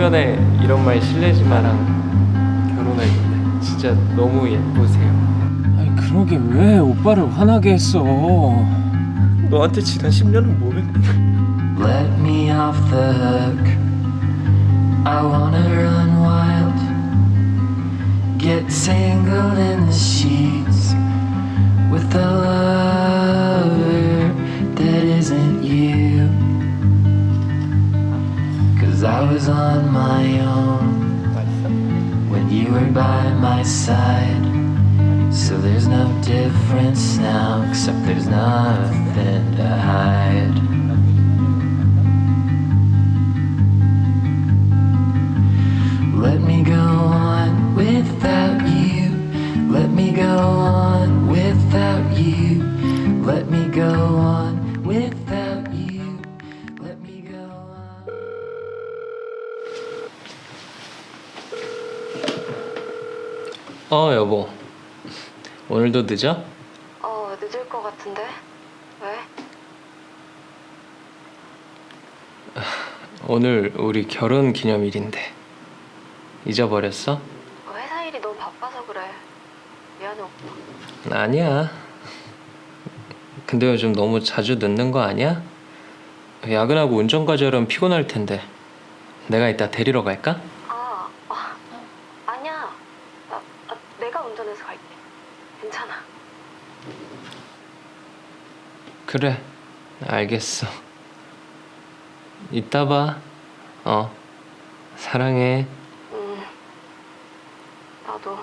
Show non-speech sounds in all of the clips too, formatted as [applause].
초면에 이런 말 실례지만 나랑 결혼해줄래? 진짜 너무 예쁘세요. 아니 그러게 왜 오빠를 화나게 했어? 너한테 지난 10년은 뭐했는데? Let me off the hook. I wanna run wild. Get tangled in the sheets with a lover Cause I was on my own when you were by my side. So there's no difference now, except there's nothing to hide. Let me go on without you. Let me go on without you. Let me go on without 어 여보. 오늘도 늦어? 어, 늦을 것 같은데? 왜? [laughs] 오늘 우리 결혼 기념일인데 잊어버렸어? 회사 일이 너무 바빠서 그래. 미안해, 오빠. 아니야. 근데 요즘 너무 자주 늦는 거 아니야? 야근하고 운전까지 하려면 피곤할 텐데. 내가 이따 데리러 갈까? 아, 아 아니야. 나, 아, 내가 운전해서 갈게. 괜찮아. 그래. 알겠어. 이따 봐. 어. 사랑해. 음, 나도.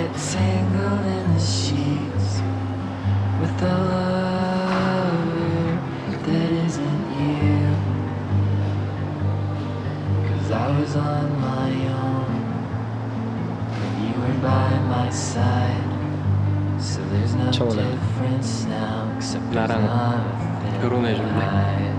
get tangled in the sheets with the lover that isn't you. Cause I was on my own and you were by my side. So there's no difference now except there's not a thing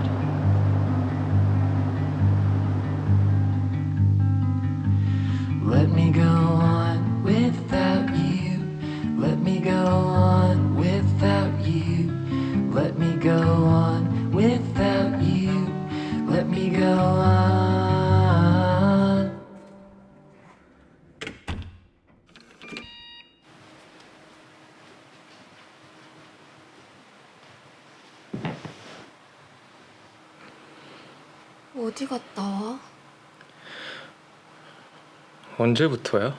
어디 갔다 와? 언제부터야?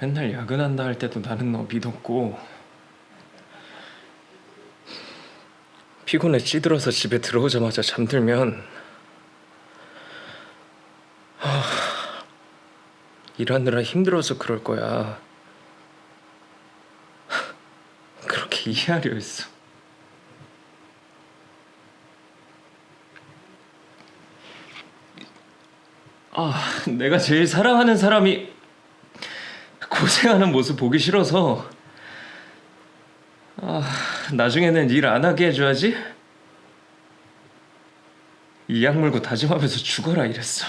맨날 야근한다 할 때도 나는 너 믿었고 피곤해 찌들어서 집에 들어오자마자 잠들면 하, 일하느라 힘들어서 그럴 거야. 그렇게 이해하려 했어. 아, 내가 제일 사랑하는 사람이 고생하는 모습 보기 싫어서 아, 나중에는 일 안 하게 해줘야지. 이 약 물고 다짐하면서 죽어라 이랬어.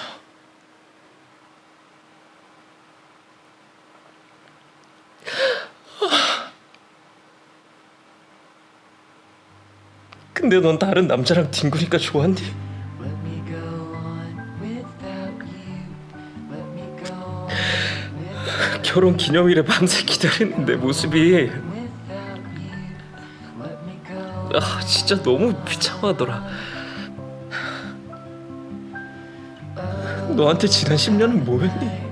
근데 넌 다른 남자랑 뒹구니까? Let 결혼 기념일에 밤새 기다리는 내 모습이 아 진짜 너무 비참하더라. 너한테 지난 10년은 뭐였니?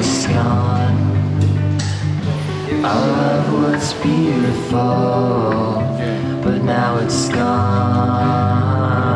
it's gone. Love was beautiful, but now it's gone.